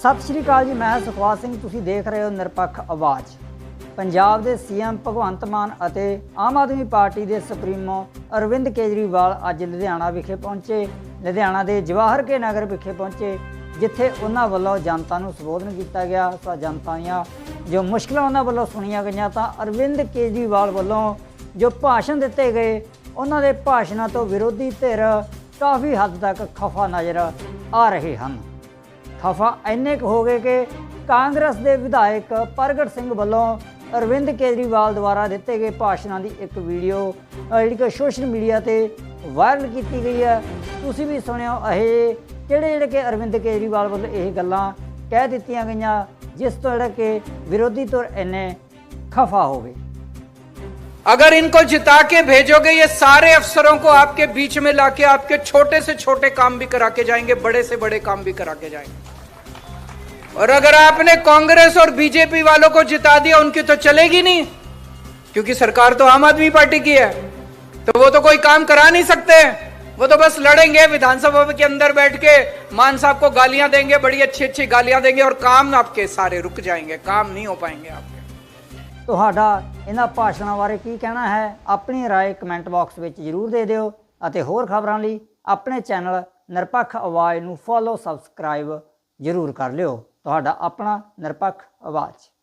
ਸਤਿ ਸ਼੍ਰੀ ਅਕਾਲ ਜੀ, ਮੈਂ ਸੁਖਵਾਸ ਸਿੰਘ, ਤੁਸੀਂ ਦੇਖ ਰਹੇ ਹੋ ਨਿਰਪੱਖ ਆਵਾਜ਼। ਪੰਜਾਬ ਦੇ ਸੀਐਮ ਭਗਵੰਤ ਮਾਨ ਅਤੇ ਆਮ ਆਦਮੀ ਪਾਰਟੀ ਦੇ ਸੁਪਰੀਮੋ ਅਰਵਿੰਦ ਕੇਜਰੀਵਾਲ ਅੱਜ ਲੁਧਿਆਣਾ ਵਿਖੇ ਪਹੁੰਚੇ। ਲੁਧਿਆਣਾ ਦੇ ਜਵਾਹਰ ਕੇ ਨਗਰ ਵਿਖੇ ਪਹੁੰਚੇ, ਜਿੱਥੇ ਉਹਨਾਂ ਵੱਲੋਂ ਜਨਤਾ ਨੂੰ ਸੰਬੋਧਨ ਕੀਤਾ ਗਿਆ। ਤਾਂ ਜਨਤਾ ਦੀਆਂ ਜੋ ਮੁਸ਼ਕਲਾਂ ਉਹਨਾਂ ਵੱਲੋਂ ਸੁਣੀਆਂ ਗਈਆਂ, ਤਾਂ ਅਰਵਿੰਦ ਕੇਜਰੀਵਾਲ ਵੱਲੋਂ ਜੋ ਭਾਸ਼ਣ ਦਿੱਤੇ ਗਏ, ਉਹਨਾਂ ਦੇ ਭਾਸ਼ਣਾਂ ਤੋਂ ਵਿਰੋਧੀ ਧਿਰ ਕਾਫੀ ਹੱਦ ਤੱਕ ਖਫਾ ਨਜ਼ਰ ਆ ਰਹੇ ਹਨ। ਖਫਾ ਇੰਨੇ ਕੁ ਹੋ ਗਏ ਕਿ ਕਾਂਗਰਸ ਦੇ ਵਿਧਾਇਕ ਪ੍ਰਗਟ ਸਿੰਘ ਵੱਲੋਂ ਅਰਵਿੰਦ ਕੇਜਰੀਵਾਲ ਦੁਆਰਾ ਦਿੱਤੇ ਗਏ ਭਾਸ਼ਣਾਂ ਦੀ ਇੱਕ ਵੀਡੀਓ ਅਹ ਜਿਹੜੀ ਕਿ ਸੋਸ਼ਲ ਮੀਡੀਆ ਤੇ ਵਾਇਰਲ ਕੀਤੀ ਗਈ ਹੈ ਤੁਸੀਂ ਵੀ ਸੁਣਿਓ ਇਹ ਕਿਹੜੇ ਜਿਹੜੇ ਕਿ ਅਰਵਿੰਦ ਕੇਜਰੀਵਾਲ ਵੱਲੋਂ ਇਹ ਗੱਲਾਂ ਕਹਿ ਦਿੱਤੀਆਂ ਗਈਆਂ ਜਿਸ ਤੋਂ ਜਿਹੜਾ ਕਿ ਵਿਰੋਧੀ ਧਿਰ ਇੰਨੇ ਖਫਾ ਹੋ ਗਏ अगर इनको जिता के भेजोगे ये सारे अफसरों को आपके बीच में लाके आपके छोटे से छोटे काम भी करा के जाएंगे बड़े से बड़े काम भी करा के जाएंगे और अगर आपने कांग्रेस और बीजेपी वालों को जिता दिया उनकी तो चलेगी नहीं क्योंकि सरकार तो आम आदमी पार्टी की है तो वो तो कोई काम करा नहीं सकते वो तो बस लड़ेंगे विधानसभा के अंदर बैठ के मान साहब को गालियां देंगे बड़ी अच्छी अच्छी गालियां देंगे और काम आपके सारे रुक जाएंगे काम नहीं हो पाएंगे आपके ਤੁਹਾਡਾ ਇਹਨਾਂ ਭਾਸ਼ਣਾਂ ਬਾਰੇ ਕੀ ਕਹਿਣਾ ਹੈ ਆਪਣੀ رائے ਕਮੈਂਟ ਬਾਕਸ ਵਿੱਚ ਜ਼ਰੂਰ ਦੇ ਦਿਓ ਅਤੇ ਹੋਰ ਖਬਰਾਂ ਲਈ ਆਪਣੇ ਚੈਨਲ ਨਿਰਪੱਖ ਆਵਾਜ਼ ਨੂੰ ਫੋਲੋ ਸਬਸਕ੍ਰਾਈਬ ਜ਼ਰੂਰ ਕਰ ਲਿਓ ਤੁਹਾਡਾ ਆਪਣਾ ਨਿਰਪੱਖ ਆਵਾਜ਼।